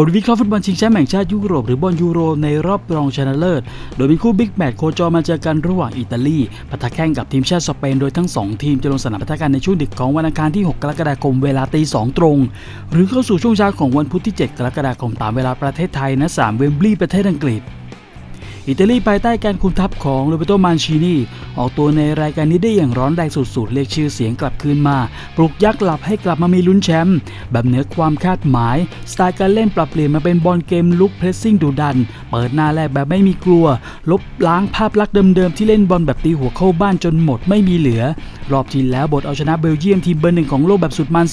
บทวิเคราะห์ฟุตบอลชิงแชมป์แห่งชาติยุโรปหรือบอลยูโรในรอบรองชนะเลิศ โดยเป็นคู่บิ๊กแมตช์โคจรมาเจอกันระหว่างอิตาลีปะทะแข่งกับทีมชาติสเปนโดยทั้ง 2 ทีมจะลงสนามปะทะกันในช่วงดึกของวันอังคารที่ 6 กรกฎาคมเวลาตี2ตรง หรือเข้าสู่ช่วงเช้าของวันพุธที่ 7 กรกฎาคมตามเวลาประเทศไทยณสามเวมบลีย์ประเทศอังกฤษ อิตาลีภายใต้การคุมทัพของโรเบโตมันชินีออกตัวในรายการนี้ได้อย่างร้อนแรงสุดๆ เรียกชื่อเสียงกลับคืนมา ปลุกยักษ์หลับให้กลับมามีลุ้นแชมป์แบบเหนือความคาดหมาย สไตล์การเล่นปรับเปลี่ยนมาเป็นบอลเกมลุกเพรสซิ่งดุดัน เปิดหน้าแรกแบบไม่มีกลัว ลบล้างภาพลักษณ์เดิมๆ ที่เล่นบอลแบบตีหัวเข้าบ้านจนหมดไม่มีเหลือ รอบที่แล้วบทเอาชนะเบลเยียมทีมเบอร์หนึ่งของโลกแบบสุดมัน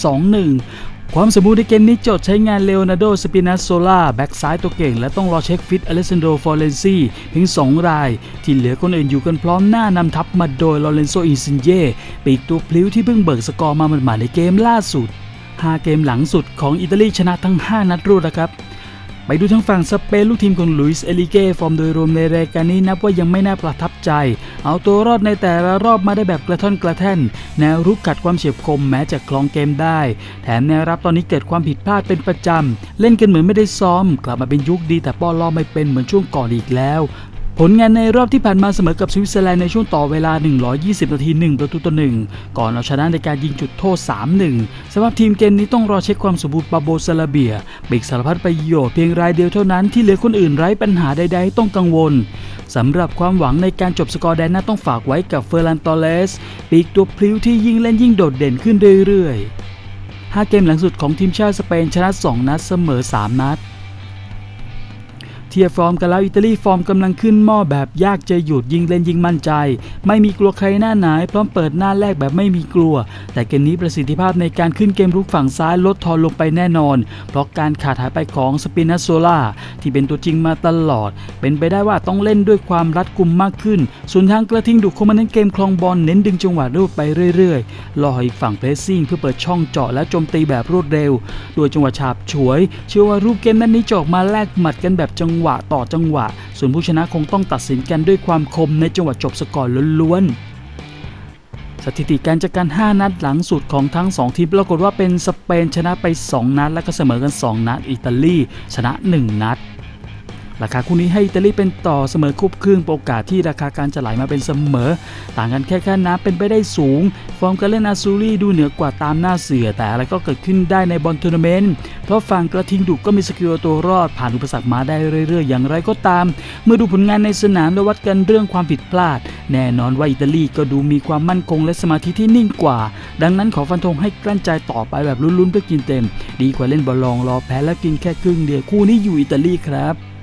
2-1 ความสมบูรณ์ในเกมนี้โจทย์ใช้งานเลโอนาร์โด สปินัสโซลาแบ็กซ้ายตัวเก่ง และต้องรอเช็คฟิตอเลสซานโดฟอร์เรนซีเพียง 2 ราย ที่เหลือคนอื่นอยู่กันพร้อมหน้านำทัพมาโดยลอเรนโซอินซินเย่ปีกตัวพลิ้วที่เพิ่งเบิกสกอร์มาหมาดๆในเกมล่าสุด 5 เกมหลังสุดของอิตาลีชนะทั้ง 5 นัดรวดนะครับ ไปดูทั้งฝั่งสเปนลูกทีมของลุยส์เอลิเก้ฟอร์มโดยรวมในรายการนี้นับว่ายังไม่น่าประทับใจ เอาตัวรอดในแต่ละรอบมาได้แบบกระท่อนกระแท่น แนวรุกขัดความเฉียบคมแม้จะคลองเกมได้ แถมแนวรับตอนนี้เกิดความผิดพลาดเป็นประจำ เล่นกันเหมือนไม่ได้ซ้อม กลับมาเป็นยุคดีแต่ป้อนล่อไม่เป็นเหมือนช่วงก่อนอีกแล้ว ผลงานในรอบที่ผ่านมาเสมอกับสวิตเซอร์แลนด์ในช่วงต่อเวลา 120 นาที 1 ประตูต่อ 1 ก่อนเอาชนะในการยิงจุดโทษ 3-1สำหรับทีมเกมนี้ต้องรอเช็คความสมบูรณ์ปาโบซาลาเบียบิกสารพัดประโยชน์เพียงรายเดียวเท่านั้นที่เหลือคนอื่นไร้ปัญหาใดๆต้องกังวลสำหรับความหวังในการจบสกอร์แดนหน้าต้องฝากไว้กับเฟอร์ลันตอเลสปีกตัวพลิ้วที่ยิ่งเล่นยิ่งโดดเด่นขึ้นเรื่อยๆห้าเกมหลังสุดของทีมชาติสเปนชนะ 2 นัดเสมอ 3 นัด ทียบฟอร์มกันแล้วอิตาลีฟอร์มกำลังขึ้นหม้อแบบยากจะหยุดยิงเล่นยิงมั่นใจ ไม่มีกลัวใครหน้าไหนพร้อมเปิดหน้าแรกแบบไม่มีกลัว แต่เกมนี้ประสิทธิภาพในการขึ้นเกมรุกฝั่งซ้ายลดทอนลงไปแน่นอน เพราะการขาดหายไปของสปินัสโซล่าที่เป็นตัวจริงมาตลอด เป็นไปได้ว่าต้องเล่นด้วยความรัดกุมมากขึ้น ส่วนทางกระทิงดุคงมาเน้นเกมคลองบอลเน้นดึงจังหวะรูดไปเรื่อยๆรออีกฝั่งเพรสซิ่งเพื่อเปิดช่องเจาะและโจมตีแบบรวดเร็ว โดยจังหวะฉาบฉวย เชื่อว่ารูปเกมนั้นนี้จออกมาแลกหมัดกันแบบจังหวะต่อจังหวะ ส่วนผู้ชนะคงต้องตัดสินกันด้วยความคมในจังหวะจบสกอร์ล้วนสถิติการจัดการ 5 นัดหลังสุดของทั้ง 2 ทีมปรากฏว่าเป็นสเปนชนะไป 2 นัด และก็เสมอกัน 2 นัด อิตาลีชนะ 1 นัด ราคาคู่นี้ให้อิตาลีเป็นต่อเสมอคูบครึ่งโอกาสที่ราคาการจะไหลมาเป็นเสมอ ต่างกันแค่แค่น้ำเป็นไปได้สูง ฟอร์มการเล่นอาซูรี่ดูเหนือกว่าตามหน้าเสือ แต่อะไรก็เกิดขึ้นได้ในบอลทัวร์นาเมนต์เพราะฝั่งกระทิงดุก็มีสกิลตัวรอด ผ่านอุปสรรคมาได้เรื่อย ๆ อย่างไรก็ตาม เมื่อดูผลงานในสนามและวัดกันเรื่องความผิดพลาด แน่นอนว่าอิตาลีก็ดูมีความมั่นคงและสมาธิที่นิ่งกว่า ดังนั้นขอฟันธงให้กลั้นใจต่อไปแบบลุ้นๆเพื่อกินเต็ม ดีกว่าเล่นบอลลองรอแพ้และกินแค่ครึ่งเดียวคู่นี้อยู่อิตาลีครับ